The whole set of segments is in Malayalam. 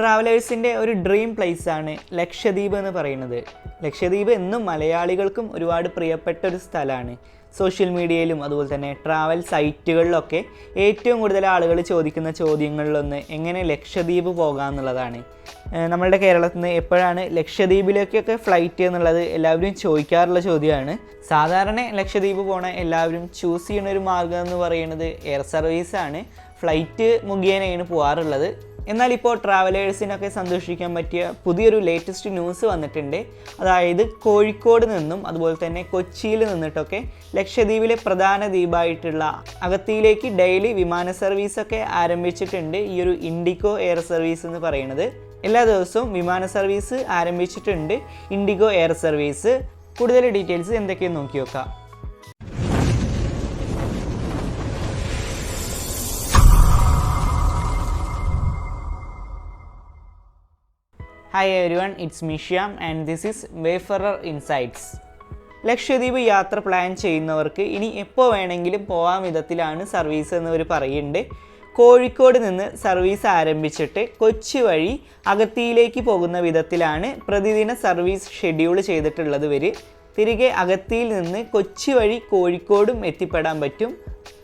ട്രാവലേഴ്സിന്റെ ഒരു ഡ്രീം പ്ലേസ് ആണ് ലക്ഷദ്വീപ് എന്ന് പറയുന്നത്. ലക്ഷദ്വീപ് എന്നും മലയാളികൾക്കും ഒരുപാട് പ്രിയപ്പെട്ട ഒരു സ്ഥലമാണ്. സോഷ്യൽ മീഡിയയിലും അതുപോലെ തന്നെ ട്രാവൽ സൈറ്റുകളിലൊക്കെ ഏറ്റവും കൂടുതൽ ആളുകൾ ചോദിക്കുന്ന ചോദ്യങ്ങളിലൊന്ന് എങ്ങനെ ലക്ഷദ്വീപ് പോകാമെന്നുള്ളതാണ് എന്നുള്ളതാണ്. നമ്മളുടെ കേരളത്തിൽ നിന്ന് എപ്പോഴാണ് ലക്ഷദ്വീപിലേക്കൊക്കെ ഫ്ലൈറ്റ് എന്നുള്ളത് എല്ലാവരും ചോദിക്കാറുള്ള ചോദ്യമാണ്. സാധാരണ ലക്ഷദ്വീപ് പോണ എല്ലാവരും ചൂസ് ചെയ്യുന്ന ഒരു മാർഗം എന്ന് പറയുന്നത് എയർ സർവീസാണ് ഫ്ലൈറ്റ് മുഖേനയാണ് പോകാറുള്ളത് എന്നാൽ ഇപ്പോൾ ട്രാവലേഴ്സിനൊക്കെ സന്തോഷിക്കാൻ പറ്റിയ പുതിയൊരു ലേറ്റസ്റ്റ് ന്യൂസ് വന്നിട്ടുണ്ട്. അതായത് കോഴിക്കോട് നിന്നും അതുപോലെ തന്നെ കൊച്ചിയിൽ നിന്നിട്ടൊക്കെ ലക്ഷദ്വീപിലെ പ്രധാന ദ്വീപായിട്ടുള്ള അകത്തിയിലേക്ക് ഡെയിലി വിമാന സർവീസൊക്കെ ആരംഭിച്ചിട്ടുണ്ട് ഈ ഒരു ഇൻഡിഗോ എയർ സർവീസ് എന്ന് പറയുന്നത്. എല്ലാ ദിവസവും വിമാന സർവീസ് ആരംഭിച്ചിട്ടുണ്ട് ഇൻഡിഗോ എയർ സർവീസ് കൂടുതൽ ഡീറ്റെയിൽസ് എന്തൊക്കെയെന്ന് നോക്കി നോക്കാം. Hi everyone it's Mishyam and this is wayfarer insights Lakshadweep യാത്ര പ്ലാൻ ചെയ്യുന്നവർക്ക് ഇനി എപ്പോൾ വേണമെങ്കിലും പോകാൻ വിധത്തിലാണ് സർവീസ് എന്നവർ പറയുന്നുണ്ട്. കോഴിക്കോട് നിന്ന് സർവീസ് ആരംഭിച്ചിട്ട് കൊച്ചി വഴി അഗത്തിയിലേക്ക് പോകുന്ന വിധത്തിലാണ് പ്രതിദിന സർവീസ് ഷെഡ്യൂൾ ചെയ്തിട്ടുള്ളത് വരെ തിരികെ അഗത്തിയിൽ നിന്ന് കൊച്ചി വഴി കോഴിക്കോടും എത്തിപ്പെടാൻ പറ്റും.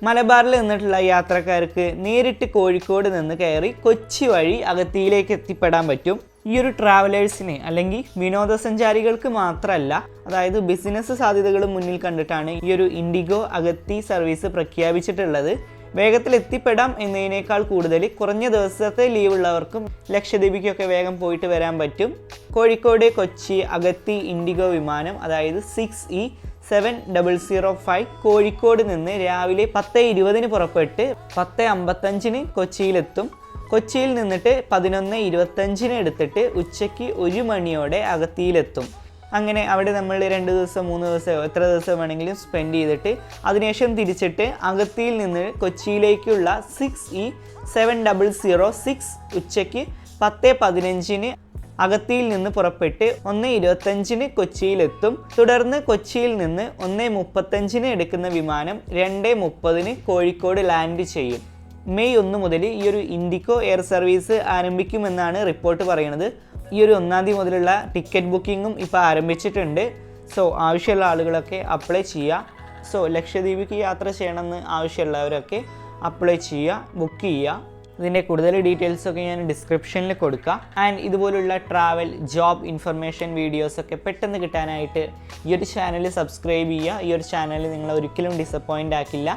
മലബാറിൽ നിന്നിട്ടുള്ള യാത്രക്കാർക്ക് നേരിട്ട് കോഴിക്കോട് നിന്ന് കയറി കൊച്ചി വഴി അഗത്തിയിലേക്ക് എത്തിപ്പെടാൻ പറ്റും. ഈ ഒരു ട്രാവലേഴ്സിന് അല്ലെങ്കിൽ വിനോദസഞ്ചാരികൾക്ക് മാത്രമല്ല അതായത് ബിസിനസ് സാധ്യതകൾ മുന്നിൽ കണ്ടിട്ടാണ് ഈ ഒരു ഇൻഡിഗോ അഗത്തി സർവീസ് പ്രഖ്യാപിച്ചിട്ടുള്ളത്. വേഗത്തിൽ എത്തിപ്പെടാം എന്നതിനേക്കാൾ കൂടുതൽ കുറഞ്ഞ ദിവസത്തെ ലീവ് ഉള്ളവർക്കും ലക്ഷദ്വീപിക്കൊക്കെ വേഗം പോയിട്ട് വരാൻ പറ്റും. കോഴിക്കോട് കൊച്ചി അഗത്തി ഇൻഡിഗോ വിമാനം അതായത് six E seven double zero five Kozhikode നിന്ന് രാവിലെ പത്ത് ഇരുപതിന് പുറപ്പെട്ട് പത്ത് അമ്പത്തഞ്ചിന് കൊച്ചിയിലെത്തും. കൊച്ചിയിൽ നിന്നിട്ട് പതിനൊന്ന് ഇരുപത്തഞ്ചിന് എടുത്തിട്ട് ഉച്ചയ്ക്ക് ഒരു മണിയോടെ അകത്തിയിലെത്തും. അങ്ങനെ അവിടെ നമ്മൾ രണ്ട് ദിവസം മൂന്ന് ദിവസം എത്ര ദിവസം വേണമെങ്കിലും സ്പെൻഡ് ചെയ്തിട്ട് അതിനുശേഷം തിരിച്ചിട്ട് അഗത്തിയിൽ നിന്ന് കൊച്ചിയിലേക്കുള്ള six E seven double zero six ഉച്ചയ്ക്ക് പത്ത് പതിനഞ്ചിന് അഗത്തിയിൽ നിന്ന് പുറപ്പെട്ട് ഒന്ന് ഇരുപത്തഞ്ചിന് കൊച്ചിയിലെത്തും. തുടർന്ന് കൊച്ചിയിൽ നിന്ന് ഒന്ന് മുപ്പത്തഞ്ചിന് എടുക്കുന്ന വിമാനം രണ്ട് മുപ്പതിന് കോഴിക്കോട് ലാൻഡ് ചെയ്യും. മെയ് ഒന്ന് മുതൽ ഈ ഒരു ഇൻഡിക്കോ എയർ സർവീസ് ആരംഭിക്കുമെന്നാണ് റിപ്പോർട്ട് പറയുന്നത്. ഈ ഒരു ഒന്നാം തീയതി മുതലുള്ള ടിക്കറ്റ് ബുക്കിങ്ങും ഇപ്പോൾ ആരംഭിച്ചിട്ടുണ്ട്. സോ ആവശ്യമുള്ള ആളുകളൊക്കെ അപ്ലൈ ചെയ്യുക. സോ ലക്ഷദ്വീപിക്ക് യാത്ര ചെയ്യണമെന്ന് ആവശ്യമുള്ളവരൊക്കെ അപ്ലൈ ചെയ്യുക ബുക്ക് ചെയ്യുക. ഇതിന്റെ കൂടുതൽ ഡീറ്റെയിൽസൊക്കെ ഞാൻ ഡിസ്ക്രിപ്ഷനിൽ കൊടുക്കാം. ആൻഡ് ഇതുപോലുള്ള ട്രാവൽ ജോബ് ഇൻഫർമേഷൻ വീഡിയോസൊക്കെ പെട്ടെന്ന് കിട്ടാനായിട്ട് ഈ ഒരു ചാനൽ സബ്സ്ക്രൈബ് ചെയ്യുക. ഈ ഒരു ചാനൽ നിങ്ങളെ ഒരിക്കലും ഡിസപ്പോയിന്റ് ആക്കില്ല.